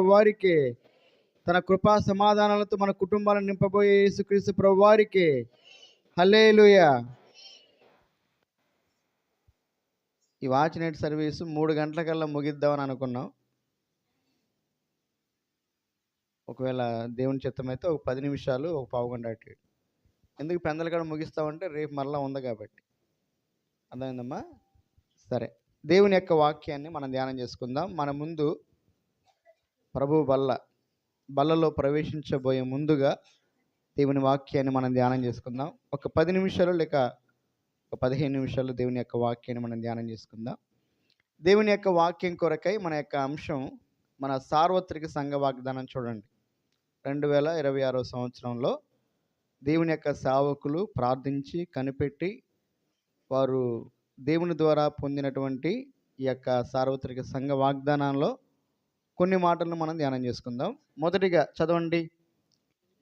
వారికి తన కృపా సమాధానాలతో మన కుటుంబాలను నింపబోయే యేసుక్రీస్తు ప్రభు వారికి హలేలుయ ఈ వాచ్ నైట్ సర్వీస్ మూడు గంటలకల్లా ముగిద్దామని అనుకున్నాం. ఒకవేళ దేవుని చిత్తమైతే ఒక పది నిమిషాలు ఒక పావు గంట అటు ఎందుకు పెందల కాడ ముగిస్తామంటే రేపు మరలా ఉంది కాబట్టి. అర్థమైందమ్మా? సరే. దేవుని యొక్క వాక్యాన్ని మనం ధ్యానం చేసుకుందాం. మన ముందు ప్రభు బల్ల బల్లలో ప్రవేశించబోయే ముందుగా దేవుని వాక్యాన్ని మనం ధ్యానం చేసుకుందాం. ఒక పది నిమిషాలు లేక ఒక పదిహేను నిమిషాలు దేవుని యొక్క వాక్యాన్ని మనం ధ్యానం చేసుకుందాం. దేవుని యొక్క వాక్యం కొరకై మన యొక్క అంశం మన సార్వత్రిక సంఘ వాగ్దానం చూడండి. రెండు వేల ఇరవై ఆరో సంవత్సరంలో దేవుని యొక్క సేవకులు ప్రార్థించి కనిపెట్టి వారు దేవుని ద్వారా పొందినటువంటి ఈ యొక్క సార్వత్రిక సంఘ వాగ్దానంలో కొన్ని మాటలను మనం ధ్యానం చేసుకుందాం. మొదటిగా చదవండి.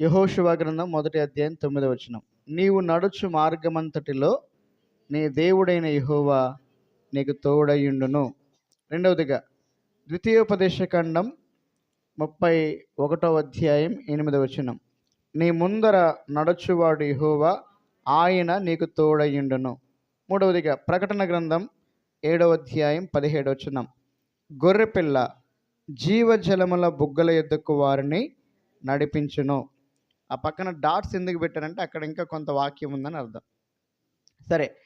యహోశివ గ్రంథం మొదటి అధ్యాయం తొమ్మిదవ వచనం. నీవు నడుచు మార్గమంతటిలో నీ దేవుడైన యహోవా నీకు తోడయుండును. రెండవదిగా ద్వితీయోపదేశ ఖండం ముప్పై ఒకటో అధ్యాయం ఎనిమిదవ వచనం. నీ ముందర నడుచువాడు యహోవా ఆయన నీకు తోడయ్యుండును మూడవదిగా ప్రకటన గ్రంథం ఏడవ అధ్యాయం పదిహేడు వచనం. గొర్రెపిల్ల జీవజలముల బుగ్గల ఎద్దుకు వారిని నడిపించును. ఆ పక్కన డాట్స్ ఎందుకు పెట్టారంటే అక్కడ ఇంకా కొంత వాక్యం ఉందని అర్థం. సరే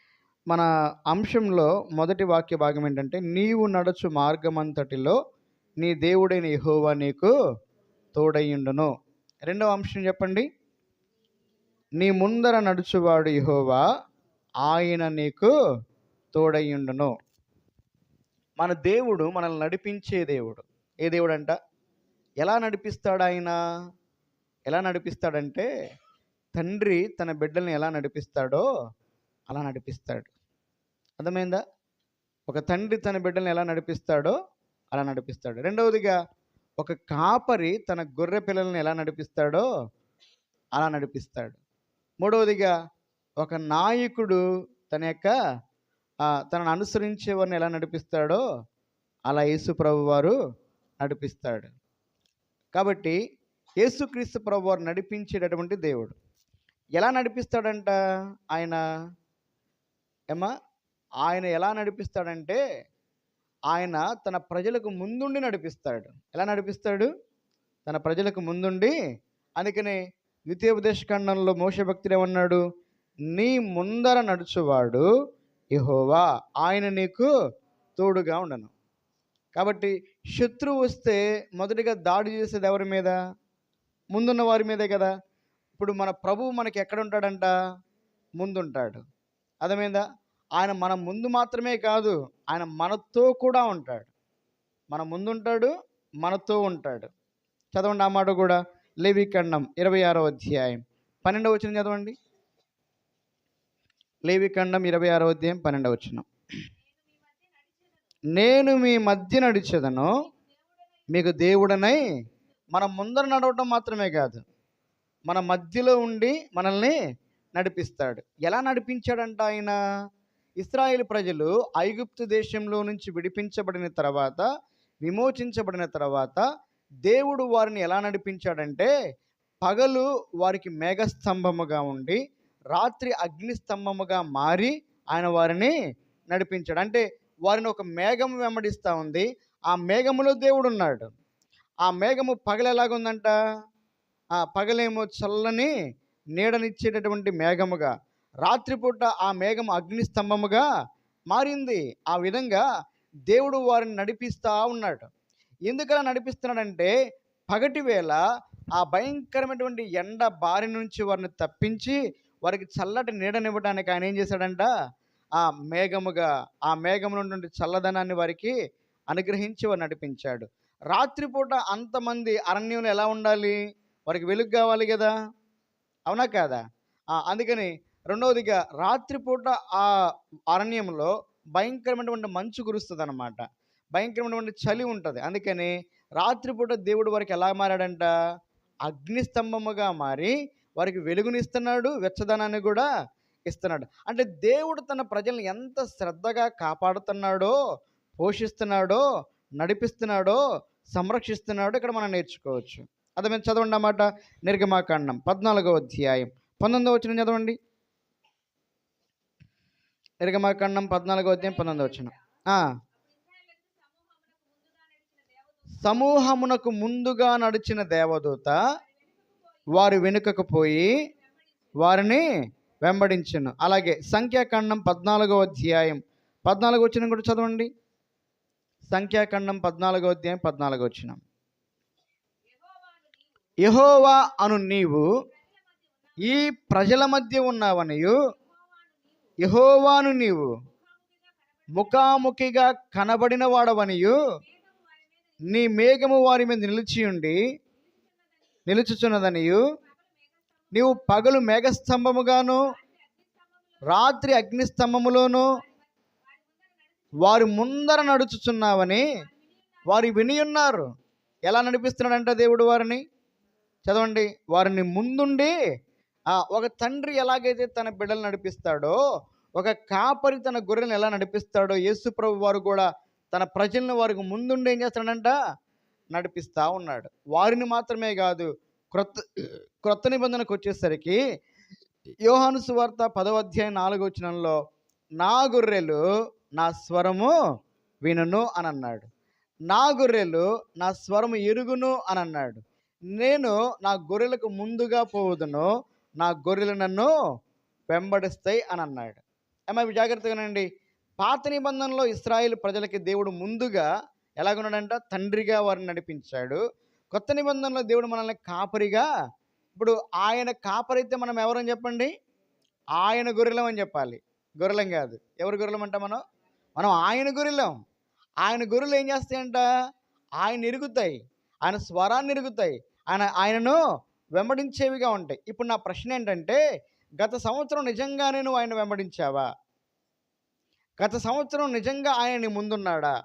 మన అంశంలో మొదటి వాక్య భాగం ఏంటంటే నీవు నడుచు మార్గమంతటిలో నీ దేవుడైన యహోవా నీకు తోడయ్యుండును. రెండవ అంశం చెప్పండి. నీ ముందర నడుచువాడు యహోవా ఆయన నీకు తోడయ్యుండును. మన దేవుడు మనల్ని నడిపించే దేవుడు. ఏ దేవుడు అంట ఎలా నడిపిస్తాడు ఆయన ఎలా నడిపిస్తాడంటే తండ్రి తన బిడ్డల్ని ఎలా నడిపిస్తాడో అలా నడిపిస్తాడు. అర్థమైందా? ఒక తండ్రి తన బిడ్డల్ని ఎలా నడిపిస్తాడో అలా నడిపిస్తాడు. రెండవదిగా ఒక కాపరి తన గొర్రె పిల్లల్ని ఎలా నడిపిస్తాడో అలా నడిపిస్తాడు. మూడవదిగా ఒక నాయకుడు తన యొక్క తనను అనుసరించే వారిని ఎలా నడిపిస్తాడో అలా యేసు ప్రభు వారు నడిపిస్తాడు. కాబట్టి యేసుక్రీస్తు ప్రభు వారు నడిపించేటటువంటి దేవుడు. ఎలా నడిపిస్తాడంట? ఆయన ఏమా? ఆయన ఎలా నడిపిస్తాడంటే ఆయన తన ప్రజలకు ముందుండి నడిపిస్తాడు. ఎలా నడిపిస్తాడు? తన ప్రజలకు ముందుండి. అందుకనే ద్వితీయోపదేశ ఖండంలో మోసభక్తుడు ఏమన్నాడు? నీ ముందర నడుచువాడు ఇహోవా ఆయన నీకు తోడుగా ఉండను. కాబట్టి శత్రువు వస్తే మొదటిగా దాడి చేసేది ఎవరి మీద? ముందున్న వారి మీదే కదా. ఇప్పుడు మన ప్రభువు మనకి ఎక్కడ ఉంటాడంట? ముందుంటాడు. అర్థమైందా? ఆయన మన ముందు మాత్రమే కాదు ఆయన మనతో కూడా ఉంటాడు. మన ముందుంటాడు మనతో ఉంటాడు. చదవండి ఆ మాట కూడా. లేవిఖండం ఇరవై ఆరో అధ్యాయం. పన్నెండవ వచ్చిన చదవండి. లేవిఖండం ఇరవై ఆరో అధ్యాయం పన్నెండవ వచ్చినాం నేను మీ మధ్య నడిచేదను. మీకు దేవుడనై మన ముందర నడవటం మాత్రమే కాదు మన మధ్యలో ఉండి మనల్ని నడిపిస్తాడు. ఎలా నడిపించాడంట ఆయన? ఇస్రాయేల్ ప్రజలు ఐగుప్తు దేశంలో నుంచి విడిపించబడిన తర్వాత విమోచించబడిన తర్వాత దేవుడు వారిని ఎలా నడిపించాడంటే పగలు వారికి మేఘస్తంభముగా ఉండి రాత్రి అగ్నిస్తంభముగా మారి ఆయన వారిని నడిపించాడు. అంటే వారిని ఒక మేఘం వెంబడిస్తూ ఉంది. ఆ మేఘములో దేవుడు ఉన్నాడు ఆ మేఘము పగలెలాగుందంట? ఆ పగలేమో చల్లని నీడనిచ్చేటటువంటి మేఘముగా. రాత్రిపూట ఆ మేఘం అగ్నిస్తంభముగా మారింది. ఆ విధంగా దేవుడు వారిని నడిపిస్తూ ఉన్నాడు. ఎందుకలా నడిపిస్తున్నాడంటే పగటి వేళ ఆ భయంకరమైనటువంటి ఎండ బారి నుంచి వారిని తప్పించి వారికి చల్లటి నీడనివ్వడానికి ఆయన ఏం చేశాడంట? ఆ మేఘముగా ఆ మేఘములో నుండి చల్లదనాన్ని వారికి అనుగ్రహించి వారు నడిపించాడు. రాత్రిపూట అంతమంది అరణ్యంలో ఎలా ఉండాలి? వారికి వెలుగు కావాలి కదా? అవునా కాదా? అందుకని రెండవదిగా రాత్రిపూట ఆ అరణ్యంలో భయంకరమైనటువంటి మంచు కురుస్తుంది అనమాట భయంకరమైనటువంటి చలి ఉంటుంది. అందుకని రాత్రిపూట దేవుడు వారికి ఎలా మారాడంట? అగ్నిస్తంభముగా మారి వారికి వెలుగునిస్తున్నాడు వెచ్చదనాన్ని కూడా ఇస్తున్నాడు అంటే దేవుడు తన ప్రజలను ఎంత శ్రద్ధగా కాపాడుతున్నాడో పోషిస్తున్నాడో నడిపిస్తున్నాడో సంరక్షిస్తున్నాడో ఇక్కడ మనం నేర్చుకోవచ్చు. అది మేము చదవండి అన్నమాట నిర్గమాకాండం పద్నాలుగో అధ్యాయం. పంతొమ్మిదో వచ్చిన చదవండి. నిర్గమాకాండం పద్నాలుగో అధ్యాయం పంతొమ్మిదో వచ్చిన సమూహమునకు ముందుగా నడిచిన దేవదూత వారి వెనుకకు పోయి వారిని వెంబడించను. అలాగే సంఖ్యాకాండం పద్నాలుగో అధ్యాయం. పద్నాలుగు వచ్చిన కూడా చదవండి. సంఖ్యాకాండం పద్నాలుగో అధ్యాయం పద్నాలుగో వచ్చిన యహోవా అను నీవు ఈ ప్రజల మధ్య ఉన్నావనియు. యహోవాను నీవు ముఖాముఖిగా కనబడిన వాడవనియు. నీ మేఘము వారి మీద నిలిచి ఉండి నిలుచుచున్నదనియు. నీవు పగలు మేఘస్తంభముగాను రాత్రి అగ్నిస్తంభములోను వారి ముందర నడుచుచున్నావని వారు విని ఉన్నారు ఎలా నడిపిస్తున్నాడంట దేవుడు వారిని? చదవండి. వారిని ముందుండి ఒక తండ్రి ఎలాగైతే తన బిడ్డలు నడిపిస్తాడో ఒక కాపరి తన గొర్రెలను ఎలా నడిపిస్తాడో యేసు ప్రభు వారు కూడా తన ప్రజలను వారికి ముందుండి ఏం చేస్తాడంట నడిపిస్తూ ఉన్నాడు. వారిని మాత్రమే కాదు క్రొత్త క్రొత్త నిబంధనకు వచ్చేసరికి యోహాను సువార్త పదవ అధ్యాయం నాలుగో వచనంలో నా గొర్రెలు నా స్వరము వినును అని అన్నాడు నా గొర్రెలు నా స్వరము ఎరుగును అని అన్నాడు నేను నా గొర్రెలకు ముందుగా పోవుదును నా గొర్రెలు నన్ను వెంబడిస్తాయి అని అన్నాడు అమ్మ జాగ్రత్తగానండి పాత నిబంధనలో ఇస్రాయిల్ ప్రజలకి దేవుడు ముందుగా ఎలాగున్నాడంట? తండ్రిగా వారిని నడిపించాడు. కొత్త నిబంధనలో దేవుడు మనల్ని కాపరిగా ఇప్పుడు ఆయన కాపరైతే మనం ఎవరని చెప్పండి? ఆయన గొర్రెలం అని చెప్పాలి. గొర్రెలం కాదు. ఎవరు గొర్రెలం అంట మనం? మనం ఆయన గొర్రెలం. ఆయన గొర్రెలు ఏం చేస్తాయంట? ఆయన ఇరుగుతాయి ఆయన స్వరాన్ని ఇరుగుతాయి ఆయన ఆయనను వెంబడించేవిగా ఉంటాయి. ఇప్పుడు నా ప్రశ్న ఏంటంటే గత సంవత్సరం నిజంగానే నువ్వు ఆయన వెంబడించావా? గత సంవత్సరం నిజంగా ఆయన నీ ముందున్నాడా?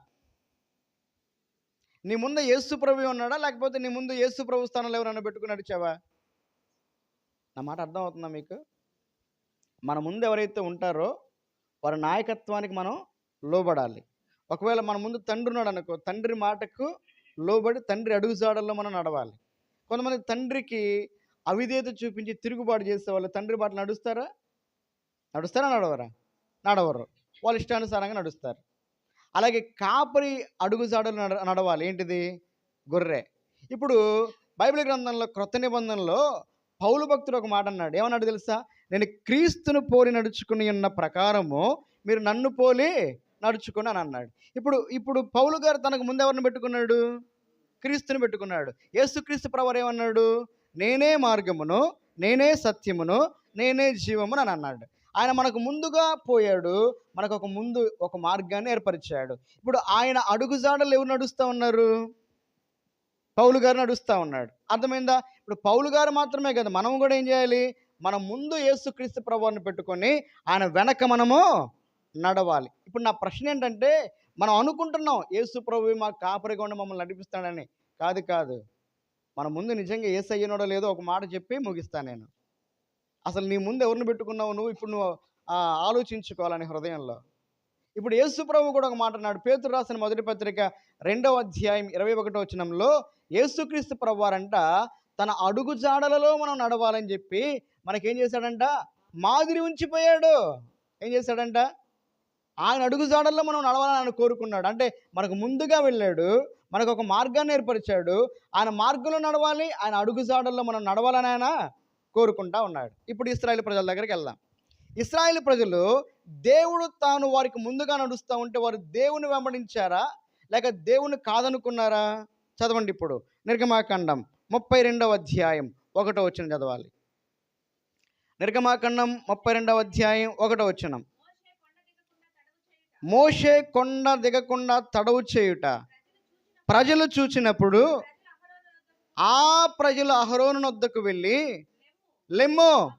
నీ ముందు యేసు ప్రభు ఉన్నాడా? లేకపోతే నీ ముందు యేసు ప్రభు స్థానంలో ఎవరైనా పెట్టుకుని నడిచావా? నా మాట అర్థం అవుతుందా మీకు? మన ముందు ఎవరైతే ఉంటారో వారి నాయకత్వానికి మనం లోబడాలి. ఒకవేళ మన ముందు తండ్రి ఉన్నాడు అనుకో తండ్రి మాటకు లోబడి తండ్రి అడుగుజాడల్లో మనం నడవాలి. కొంతమంది తండ్రికి అవిధేత చూపించి తిరుగుబాటు చేసే వాళ్ళు తండ్రి బాట నడుస్తారా? నడుస్తారా? నడవరా? నడవరు. వాళ్ళ ఇష్టానుసారంగా నడుస్తారు. అలాగే కాపరి అడుగుజాడలు నడ నడవాలి. ఏంటిది? గొర్రె. ఇప్పుడు బైబిల్ గ్రంథంలో క్రొత్త నిబంధనలో పౌలు భక్తుడు ఒక మాట అన్నాడు. ఏమన్నాడు తెలుసా? నేను క్రీస్తును పోలి నడుచుకుని ఉన్న ప్రకారము మీరు నన్ను పోలి నడుచుకుని అని అన్నాడు. ఇప్పుడు ఇప్పుడు పౌలు గారు తనకు ముందెవరిని పెట్టుకున్నాడు? క్రీస్తుని పెట్టుకున్నాడు. యేసుక్రీస్తు ప్రవర్ ఏమన్నాడు? నేనే మార్గమును నేనే సత్యమును నేనే జీవమును అని అన్నాడు. ఆయన మనకు ముందుగా పోయాడు మనకు ఒక ముందు ఒక మార్గాన్ని ఏర్పరిచాడు. ఇప్పుడు ఆయన అడుగుజాడలు ఎవరు నడుస్తూ ఉన్నారు? పౌలు గారు నడుస్తూ ఉన్నాడు. అర్థమైందా? ఇప్పుడు పౌలు గారు మాత్రమే కదా మనం కూడా ఏం చేయాలి? మనం ముందు యేసుక్రీస్తు ప్రభువాన్ని పెట్టుకొని ఆయన వెనక మనము నడవాలి. ఇప్పుడు నా ప్రశ్న ఏంటంటే మనం అనుకుంటున్నాం యేసు ప్రభు మా కాపరిగా ఉండి మమ్మల్ని నడిపిస్తాడని. కాదు కాదు. మన ముందు నిజంగా ఏసు లేదో ఒక మాట చెప్పి ముగిస్తాను నేను. అసలు నీ ముందు ఎవరిని పెట్టుకున్నావు నువ్వు? ఇప్పుడు నువ్వు ఆలోచించుకోవాలని హృదయంలో. ఇప్పుడు యేసుప్రభు కూడా ఒక మాట అన్నాడు. పేతురు రాసిన మొదటి పత్రిక రెండవ అధ్యాయం ఇరవై ఒకటో వచనంలో యేసుక్రీస్తు ప్రభువారంట తన అడుగు జాడలలో మనం నడవాలని చెప్పి మనకేం చేశాడంట? మాదిరి ఉంచిపోయాడు. ఏం చేశాడంట? ఆయన అడుగు జాడల్లో మనం నడవాలని ఆయన కోరుకున్నాడు. అంటే మనకు ముందుగా వెళ్ళాడు మనకు ఒక మార్గాన్ని ఏర్పరిచాడు. ఆయన మార్గంలో నడవాలి ఆయన అడుగు జాడల్లో మనం నడవాలని ఆయన కోరుకుంటా ఉన్నాడు. ఇప్పుడు ఇస్రాయేల్ ప్రజల దగ్గరికి వెళ్దాం. ఇస్రాయేల్ ప్రజలు దేవుడు తాను వారికి ముందుగా నడుస్తూ ఉంటే వారు దేవుని వెంబడించారా? లేక దేవుని కాదనుకున్నారా? చదవండి ఇప్పుడు. నిర్గమాకాండం ముప్పై రెండవ అధ్యాయం ఒకటో వచ్చిన చదవాలి. నిర్గమాకాండం ముప్పై రెండవ అధ్యాయం ఒకటో వచ్చినం మోషే కొండ దిగకుండా తడవు చేయుట. ప్రజలు చూచినప్పుడు ఆ ప్రజలు అహరోను వద్దకు వెళ్ళి లెమ్ము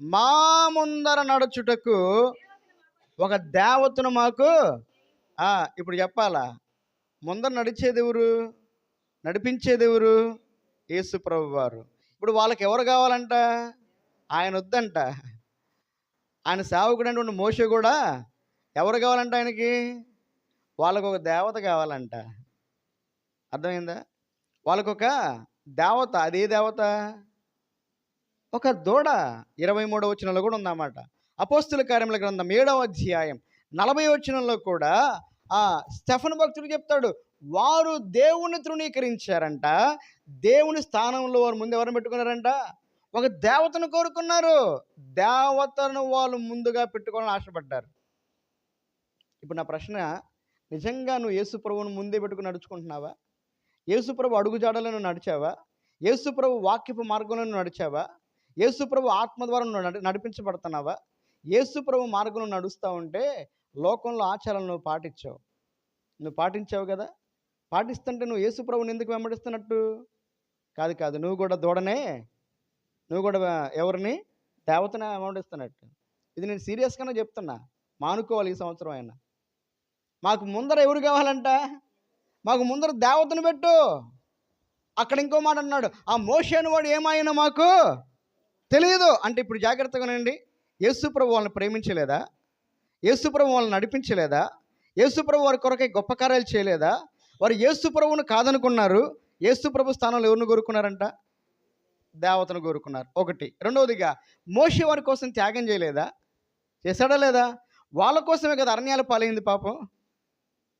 మా ముందర నడుచుటకు ఒక దేవతను మాకు ఇప్పుడు చెప్పాలా? ముందర నడిచేది ఎవరు? నడిపించేది ఎవరు? యేసు ప్రభు వారు ఇప్పుడు వాళ్ళకి ఎవరు కావాలంట? ఆయన వద్దంట. ఆయన సేవకుడు అంటే మోస కూడా ఎవరు కావాలంట ఆయనకి? వాళ్ళకు ఒక దేవత కావాలంట. అర్థమైందా? వాళ్ళకొక దేవత. అదే దేవత? ఒక దూడ ఇరవై మూడవ వచనంలో కూడా ఉందన్నమాట. అపోస్తుల కార్యముల గ్రంథం ఏడవ అధ్యాయం నలభై వచనంలో కూడా ఆ స్టెఫన్ భక్తుడు చెప్తాడు వారు దేవుని తృణీకరించారంట. దేవుని స్థానంలో వారు ముందు ఎవరిని పెట్టుకున్నారంట? ఒక దేవతను కోరుకున్నారు. దేవతను వాళ్ళు ముందుగా పెట్టుకోవాలని ఆశపడ్డారు. ఇప్పుడు నా ప్రశ్న నిజంగా నువ్వు యేసుప్రభువును ముందే పెట్టుకుని నడుచుకుంటున్నావా? యేసుప్రభు అడుగుజాడలను నడిచావా? యేసుప్రభు వాక్యపు మార్గంలో నువ్వు నడిచావా? యేసుప్రభు ఆత్మ ద్వారా నువ్వు నడిపించబడుతున్నావా? యేసుప్రభు మార్గంలో నడుస్తూ ఉంటే లోకంలో ఆచారాలు నువ్వు పాటించావు. నువ్వు పాటించావు కదా? పాటిస్తుంటే నువ్వు యేసుప్రభుని ఎందుకు వెంబడిస్తున్నట్టు? కాదు కాదు నువ్వు కూడా దూడనే. నువ్వు కూడా ఎవరిని? దేవతనే వెంబడిస్తున్నట్టు. ఇది నేను సీరియస్గానే చెప్తున్నా. మానుకోవాలి ఈ సంవత్సరం అయినా. మాకు ముందర ఎవరు కావాలంట? మాకు ముందర దేవతను పెట్టు. అక్కడ ఇంకో మాట అన్నాడు ఆ మోషన్ వాడు ఏమాయన మాకు? తెలియదు. అంటే ఇప్పుడు జాగ్రత్తగానండి యేసుప్రభు వాళ్ళని ప్రేమించలేదా? యేసుప్రభు వాళ్ళని నడిపించలేదా? యేసుప్రభు వారి కొరకై గొప్ప కార్యాలు చేయలేదా? వారు యేసుప్రభువును కాదనుకున్నారు. యేసుప్రభు స్థానంలో ఎవరిని కోరుకున్నారంట? దేవతను కోరుకున్నారు. ఒకటి. రెండవదిగా మోషే వారి కోసం త్యాగం చేయలేదా? చేశాడా లేదా? వాళ్ళ కోసమే కదా అరణ్యాలు పాలైంది పాపం.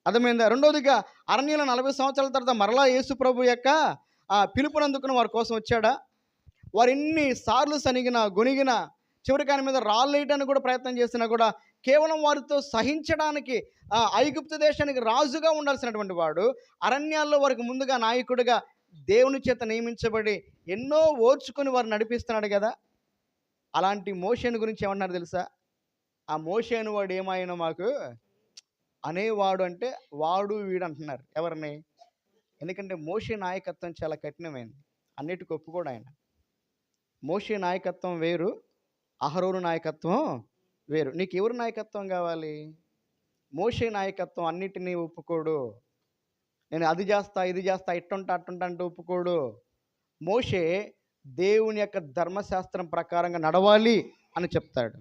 అర్థమైందా? రెండవదిగా అరణ్యంలో నలభై సంవత్సరాల తర్వాత మరలా యేసు ప్రభు యొక్క ఆ పిలుపునందుకుని వారి కోసం వచ్చాడా? వారు ఎన్ని సార్లు సనిగిన గొనిగిన చివరికి ఆయన మీద రాళ్ళు కూడా ప్రయత్నం చేసినా కూడా కేవలం వారితో సహించడానికి ఆ, ఐగుప్తు దేశానికి రాజుగా ఉండాల్సినటువంటి వాడు అరణ్యాల్లో వారికి ముందుగా నాయకుడిగా దేవుని చేత నియమించబడి ఎన్నో ఓర్చుకొని వారు నడిపిస్తున్నాడు కదా. అలాంటి మోషేను గురించి ఏమన్నారు తెలుసా? ఆ మోషేను వాడు ఏమైనా మాకు అనేవాడు అంటే వాడు వీడు అంటున్నారు ఎవరిని? ఎందుకంటే మోషే నాయకత్వం చాలా కఠినమైంది. అన్నిటికీ ఒప్పుకోడు ఆయన. మోషే నాయకత్వం వేరు అహరోను నాయకత్వం వేరు. నీకు ఎవరు నాయకత్వం కావాలి? మోషే నాయకత్వం అన్నిటినీ ఒప్పుకోడు. నేను అది చేస్తా ఇది చేస్తా ఇట్టుంటా అట్టుంటా అంటే ఒప్పుకోడు. మోషే దేవుని యొక్క ధర్మశాస్త్రం ప్రకారంగా నడవాలి అని చెప్తాడు.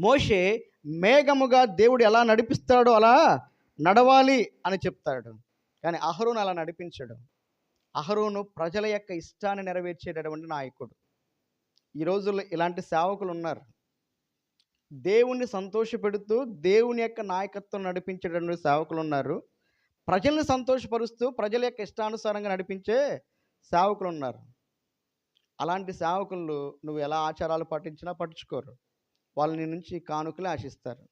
మోషే మేఘముగా దేవుడు ఎలా నడిపిస్తాడో అలా నడవాలి అని చెప్తాడు. కానీ అహరోను అలా నడిపించడు. అహరోను ప్రజల యొక్క ఇష్టాన్ని నెరవేర్చేటటువంటి నాయకుడు. ఈ రోజుల్లో ఇలాంటి సేవకులు ఉన్నారు. దేవుణ్ణి సంతోషపెడుతూ దేవుని యొక్క నాయకత్వం నడిపించేటటువంటి సేవకులు ఉన్నారు. ప్రజల్ని సంతోషపరుస్తూ ప్రజల యొక్క ఇష్టానుసారంగా నడిపించే సేవకులు ఉన్నారు. అలాంటి సేవకులు నువ్వు ఎలా ఆచారాలు పాటించినా పట్టించుకోరు. వాళ్ళు నీ నుంచి కానుకలే ఆశిస్తారు.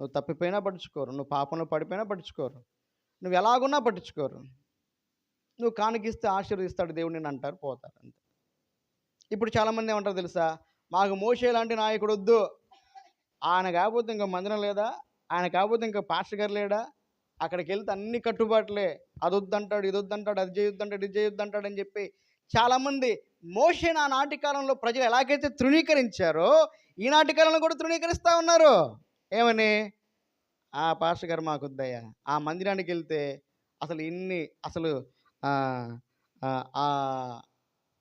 నువ్వు తప్పిపోయినా పట్టించుకోరు. నువ్వు పాపంలో పడిపోయినా పట్టించుకోరు. నువ్వు ఎలాగున్నా పట్టించుకోరు. నువ్వు కానుకిస్తే ఆశీర్వదిస్తాడు దేవుడు నేను అంటారు పోతారు అంతే. ఇప్పుడు చాలామంది ఏమంటారు తెలుసా? మాకు మోసే లాంటి నాయకుడు వద్దు. ఆయన కాకపోతే ఇంకో మందిరం లేదా? ఆయన కాకపోతే ఇంకా పాస్టర్ గారు లేడా? అక్కడికి వెళ్తే అన్ని కట్టుబాట్లే. అది వద్దంటాడు ఇది వద్దంటాడు అది చేయొద్దంటాడు ఇది చేయొద్దంటాడు అని చెప్పి చాలామంది మోషే ఆ నాటి కాలంలో ప్రజలు ఎలాగైతే తృణీకరించారో ఈనాటి కాలంలో కూడా తృణీకరిస్తూ ఉన్నారు. ఏమని? ఆ పాస్టర్ గారు మాకు వద్దయ్యా. ఆ మందిరానికి వెళ్తే అసలు ఇన్ని అసలు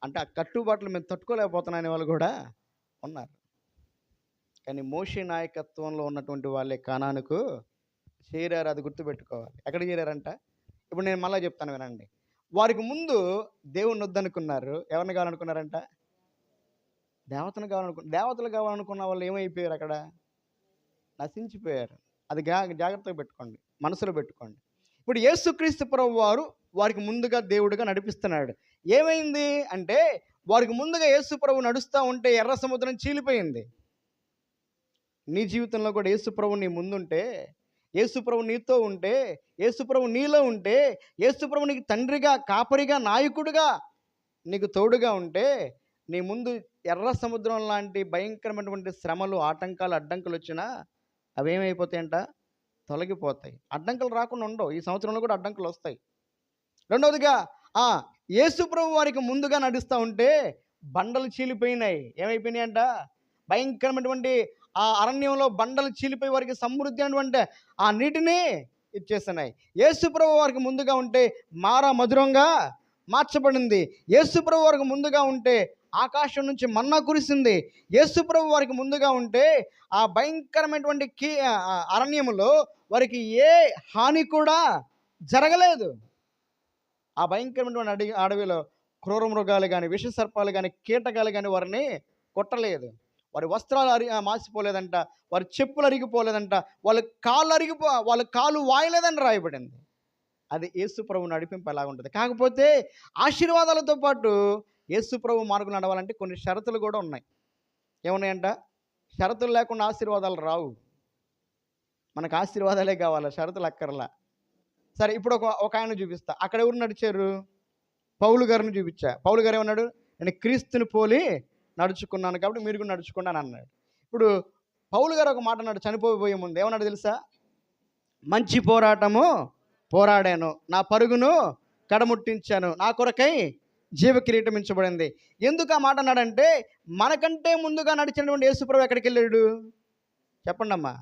అంటే ఆ కట్టుబాట్లు మేము తట్టుకోలేకపోతున్నాయని వాళ్ళు కూడా ఉన్నారు. కానీ మోషే నాయకత్వంలో ఉన్నటువంటి వాళ్ళే కానానుకు చేరారు అది గుర్తుపెట్టుకోవాలి. ఎక్కడ చేరారంట? ఇప్పుడు నేను మళ్ళీ చెప్తాను వినండి. వారికి ముందు దేవుణ్ణి వద్దనుకున్నారు ఎవరిని కావాలనుకున్నారంట? దేవతను కావాలనుకు దేవతలు కావాలనుకున్న వాళ్ళు ఏమైపోయారు అక్కడ? నశించిపోయారు. అది జాగ్రత్తగా పెట్టుకోండి. మనసులో పెట్టుకోండి. ఇప్పుడు యేసుక్రీస్తు ప్రభు వారు వారికి ముందుగా దేవుడిగా నడిపిస్తున్నాడు. ఏమైంది అంటే వారికి ముందుగా యేసుప్రభు నడుస్తూ ఉంటే ఎర్ర సముద్రం చీలిపోయింది. నీ జీవితంలో కూడా యేసుప్రభు నీ ముందుంటే యేసుప్రభు నీతో ఉంటే యేసుప్రభు నీలో ఉంటే యేసుప్రభు నీకు తండ్రిగా కాపరిగా నాయకుడిగా నీకు తోడుగా ఉంటే నీ ముందు ఎర్ర సముద్రం లాంటి భయంకరమైనటువంటి శ్రమలు ఆటంకాలు అడ్డంకులు వచ్చినా అవేమైపోతాయంట? తొలగిపోతాయి. అడ్డంకులు రాకుండా ఉండవు. ఈ సంవత్సరంలో కూడా అడ్డంకులు వస్తాయి. రెండవదిగా ఆ యేసు ప్రభు వారికి ముందుగా నడుస్తూ ఉంటే బండలు చీలిపోయినాయి. ఏమైపోయినాయి అంట భయంకరమైనటువంటి ఆ అరణ్యంలో బండలు చీలిపోయి వారికి సమృద్ధి అనేటువంటి ఆ నీటిని ఇచ్చేస్తున్నాయి. యేసుప్రభు వారికి ముందుగా ఉంటే మారా మధురంగా మార్చబడింది. యేసుప్రభు వారికి ముందుగా ఉంటే ఆకాశం నుంచి మన్నా కురిసింది. యేసుప్రభు వారికి ముందుగా ఉంటే ఆ భయంకరమైనటువంటి కీ అరణ్యములో వారికి ఏ హాని కూడా జరగలేదు. ఆ భయంకరమైనటువంటి అడవి అడవిలో క్రూర మృగాలు కానీ విష సర్పాలు కానీ కీటకాలు కానీ వారిని కొట్టలేదు. వారి వస్త్రాలు అరి మాసిపోలేదంట వారి చెప్పులు అరిగిపోలేదంట వాళ్ళ కాళ్ళు అరిగిపో వాళ్ళ కాళ్ళు వాయలేదని రాయబడింది. అది యేసు ప్రభు నడిపింపు ఎలా ఉంటుంది. కాకపోతే ఆశీర్వాదాలతో పాటు యేసు ప్రభు మార్గం నడవాలంటే కొన్ని షరతులు కూడా ఉన్నాయి. ఏమున్నాయంట? షరతులు లేకుండా ఆశీర్వాదాలు రావు. మనకు ఆశీర్వాదాలే కావాలి? షరతులు అక్కర్లా. సరే ఇప్పుడు ఒక ఒక ఆయన చూపిస్తా. అక్కడ ఎవరు నడిచారు? పౌలు గారిని చూపించా. పౌలు గారు ఏమన్నాడు? నేను క్రీస్తుని పోలి నడుచుకున్నాను కాబట్టి మీరు కూడా నడుచుకున్నాను అన్నాడు. ఇప్పుడు పౌలు గారు ఒక మాట అన్నాడు చనిపోయిపోయే ముందు. ఏమన్నాడు తెలుసా? మంచి పోరాటము పోరాడాను. నా పరుగును కడముట్టించాను. నా కొరకై జీవ కిరీటమించబడింది ఎందుకు ఆ మాట అన్నాడంటే మనకంటే ముందుగా నడిచినటువంటి యేసుప్రభు ఎక్కడికి వెళ్ళాడు? చెప్పండి అమ్మా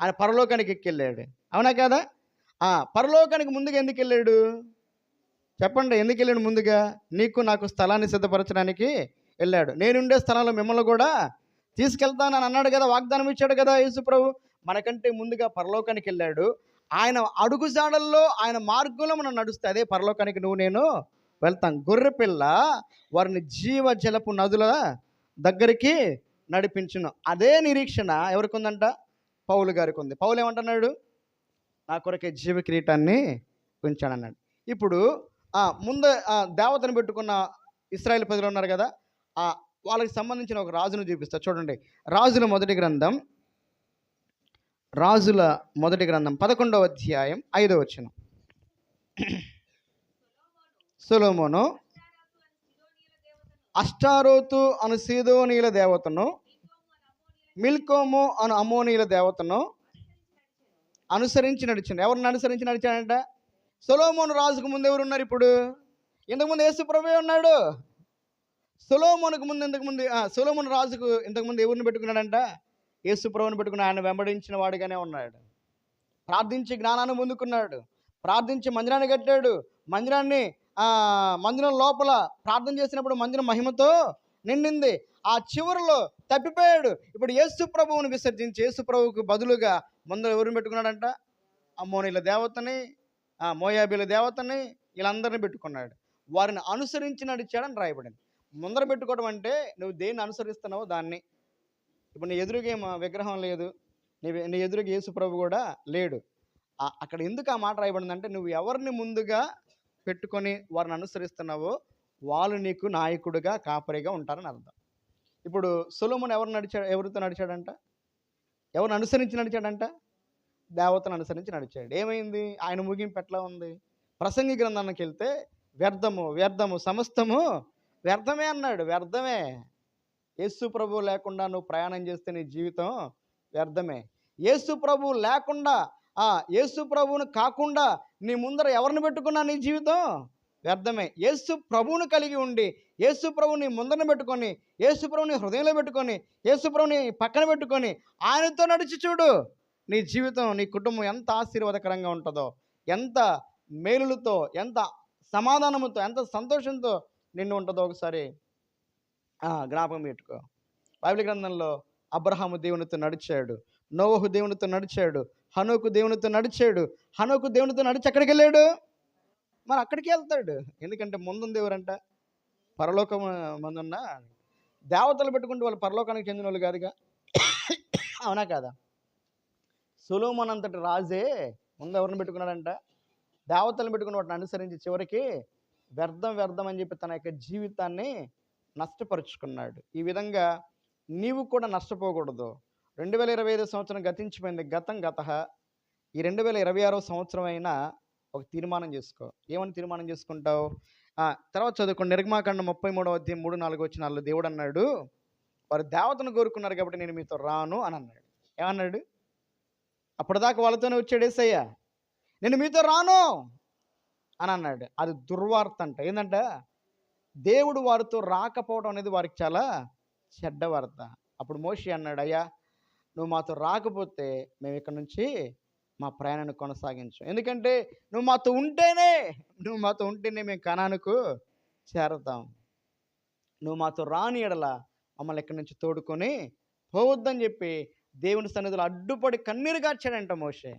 ఆయన పరలోకానికి ఎక్కి వెళ్ళాడు. అవునా కదా? పరలోకానికి ముందుగా ఎందుకు వెళ్ళాడు? చెప్పండి ఎందుకు వెళ్ళాడు ముందుగా? నీకు నాకు స్థలాన్ని సిద్ధపరచడానికి వెళ్ళాడు. నేనుండే స్థలంలో మిమ్మల్ని కూడా తీసుకెళ్తానని అన్నాడు కదా వాగ్దానం ఇచ్చాడు కదా యేసుప్రభు మనకంటే ముందుగా పరలోకానికి వెళ్ళాడు. ఆయన అడుగుజాడల్లో ఆయన మార్గంలో మనం నడుస్తే అదే పరలోకానికి నువ్వు నేను వెళ్తాం. గొర్రె పిల్ల వారిని జీవ జలపు నదుల దగ్గరికి నడిపించును. అదే నిరీక్షణ ఎవరికి ఉందంట? పౌలు గారికి ఉంది. పౌలు ఏమంటున్నాడు? నా కొరకే జీవ కిరీటాన్ని ఉంచాడన్నాడు ఇప్పుడు ఆ, ముందు ఆ, దేవతను పెట్టుకున్న ఇస్రాయేల్ ప్రజలు ఉన్నారు కదా ఆ, వాళ్ళకి సంబంధించిన ఒక రాజును చూపిస్తా. చూడండి. రాజుల మొదటి గ్రంథం రాజుల మొదటి గ్రంథం పదకొండవ అధ్యాయం ఐదవ వచ్చిన సులోమోను అష్టారోతు అను సీదోనీల దేవతను మిల్కోము అను అమోనీల దేవతను అనుసరించి నడిచాను ఎవరిని అనుసరించి నడిచాడంట? సొలోమోను రాజుకు ముందు ఎవరు ఉన్నారు ఇప్పుడు ఇంతకుముందు యేసుప్రభే ఉన్నాడు. సొలోమోనుకు ముందు ఇంతకుముందు ఆ, సొలోమోను రాజుకు ఇంతకుముందు ఎవరిని పెట్టుకున్నాడంట? యేసుప్రభుని పెట్టుకుని ఆయన వెంబడించిన వాడిగానే ఉన్నాడు. ప్రార్థించి జ్ఞానాన్ని ముందుకున్నాడు ప్రార్థించి మందిరాన్ని కట్టాడు. మందిరాన్ని మందిరం లోపల ప్రార్థన చేసినప్పుడు మందిరం మహిమతో నిండింది. ఆ చివరిలో తప్పిపోయాడు. ఇప్పుడు యేసు ప్రభువును విసర్జించి యేసు ప్రభువుకు బదులుగా ముందర ఎవరిని పెట్టుకున్నాడంట? అమ్మోనిల దేవతని ఆ, మోయాబీల దేవతని వీళ్ళందరిని పెట్టుకున్నాడు. వారిని అనుసరించి నడిచాడని రాయబడింది. ముందర పెట్టుకోవడం అంటే నువ్వు దేన్ని అనుసరిస్తున్నావో దాన్ని. ఇప్పుడు నీ ఎదురుగా విగ్రహం లేదు. నీ నీ ఎదురుగా యేసు ప్రభు కూడా లేడు. అక్కడ ఎందుకు ఆ మాట రాయబడిందంటే నువ్వు ఎవరిని ముందుగా పెట్టుకొని వారిని అనుసరిస్తున్నావో వాళ్ళు నీకు నాయకుడిగా కాపరిగా ఉంటారని అర్థం. ఇప్పుడు సొలోమన్ ఎవరు నడిచాడు ఎవరితో నడిచాడంట? ఎవరిని అనుసరించి నడిచాడంట? దేవతను అనుసరించి నడిచాడు. ఏమైంది? ఆయన ముగింపు ఎట్లా ఉంది? ప్రసంగి గ్రంథానికి వెళ్తే వ్యర్థము వ్యర్థము సమస్తము వ్యర్థమే అన్నాడు. వ్యర్థమే. యేసు ప్రభు లేకుండా నువ్వు ప్రయాణం చేస్తే నీ జీవితం వ్యర్థమే. యేసు ప్రభు లేకుండా ఆ యేసు ప్రభువును కాకుండా నీ ముందర ఎవరిని పెట్టుకున్నా నీ జీవితం వ్యర్థమే. యేసు ప్రభువును కలిగి ఉండి యేసు ప్రభుని ముందర పెట్టుకొని యేసు ప్రభుని హృదయంలో పెట్టుకొని యేసు ప్రభుని పక్కన పెట్టుకొని ఆయనతో నడిచి చూడు. నీ జీవితం నీ కుటుంబం ఎంత ఆశీర్వాదకరంగా ఉంటుందో ఎంత మేలులతో ఎంత సమాధానముతో ఎంత సంతోషంతో నిన్ను ఉంటుందో ఒకసారి జ్ఞాపకం పెట్టుకో. బైబిల్ గ్రంథంలో అబ్రహాము దేవునితో నడిచాడు నోవహు దేవునితో నడిచాడు హనోకు దేవునితో నడిచాడు హనోకు దేవునితో నడిచి ఎక్కడికి వెళ్ళాడు మరి అక్కడికి వెళ్తాడు. ఎందుకంటే ముందుంది ఎవరంట? పరలోకం ముందున్న దేవతలు పెట్టుకుంటే వాళ్ళు పరలోకానికి చెందిన వాళ్ళు కాదుగా? అవునా కాదా? సులోమన్ అంతటి రాజే ముందు ఎవరిని పెట్టుకున్నాడంట? దేవతలను పెట్టుకుని వాటిని అనుసరించి చివరికి వ్యర్థం వ్యర్థం అని చెప్పి తన యొక్క జీవితాన్ని నష్టపరుచుకున్నాడు. ఈ విధంగా నీవు కూడా నష్టపోకూడదు. రెండు వేల ఇరవై ఐదు సంవత్సరం గతించిపోయింది గతం గత. ఈ రెండు వేల ఇరవై ఆరో సంవత్సరం అయినా ఒక తీర్మానం చేసుకో. ఏమని తీర్మానం చేసుకుంటావు? తర్వాత చదువుకోండి. నిర్గమాకాండ ముప్పై మూడవ అధ్యాయం మూడు నాలుగు వచ్చిన దేవుడు అన్నాడు వారు దేవతను కోరుకున్నారు కాబట్టి నేను మీతో రాను అని అన్నాడు. ఏమన్నాడు? అప్పటిదాకా వాళ్ళతోనే వచ్చాడు ఏసయ్యా. నేను మీతో రాను అని అన్నాడు. అది దుర్వార్త అంట. ఏంటంట దేవుడు వారితో రాకపోవడం అనేది వారికి చాలా చెడ్డ వార్త. అప్పుడు మోషి అన్నాడు అయ్యా నువ్వు మాతో రాకపోతే మేము ఇక్కడ నుంచి మా ప్రయాణాన్ని కొనసాగించు. ఎందుకంటే నువ్వు మాతో ఉంటేనే నువ్వు మాతో ఉంటేనే మేము కణానికి చేరతాం. నువ్వు మాతో రాని ఎడల మమ్మల్ని ఇక్కడి నుంచి తోడుకొని పోవద్దని చెప్పి దేవుని సన్నిధిలో అడ్డుపడి కన్నీరు గార్చాడంట మోషే.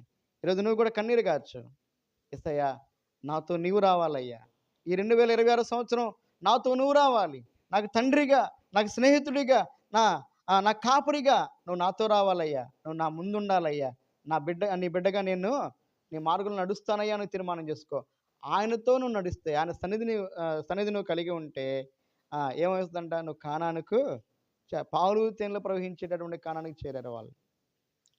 ఈరోజు నువ్వు కూడా కన్నీరు గార్చు. ఇస్తయ్యా నాతో నీవు రావాలయ్యా. ఈ రెండు వేల ఇరవై ఆరు సంవత్సరం నాతో నువ్వు రావాలి. నాకు తండ్రిగా నాకు స్నేహితుడిగా నా నా కాపురిగా నువ్వు నాతో రావాలయ్యా. నువ్వు నా ముందు ఉండాలయ్యా నా బిడ్డ నీ బిడ్డగా నేను నీ మార్గంలో నడుస్తానయ్యా అని తీర్మానం చేసుకో. ఆయనతో నువ్వు నడిస్తే ఆయన సన్నిధిని సన్నిధిని సన్నిధి నువ్వు కలిగి ఉంటే ఏమవుతుందంట? నువ్వు కానానికి చ- పాలు తేనెలు ప్రవహించేటటువంటి కానానికి చేరారు వాళ్ళు.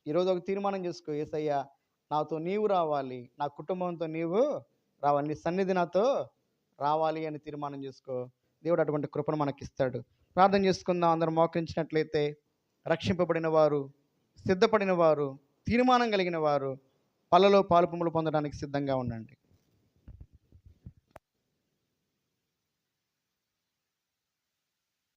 ఈరోజు ఒక తీర్మానం చేసుకో. ఏసయ్యా నాతో నీవు రావాలి. నా కుటుంబంతో నీవు రావాలి. నీ సన్నిధి నాతో రావాలి అని తీర్మానం చేసుకో. దేవుడు అటువంటి కృపను మనకిస్తాడు. ప్రార్థన చేసుకుందాం. అందరం మోకరించినట్లయితే రక్షింపబడిన వారు సిద్ధపడిన వారు తీర్మానం కలిగిన వారు పళ్ళలో పాలుపుములు పొందడానికి సిద్ధంగా ఉండండి.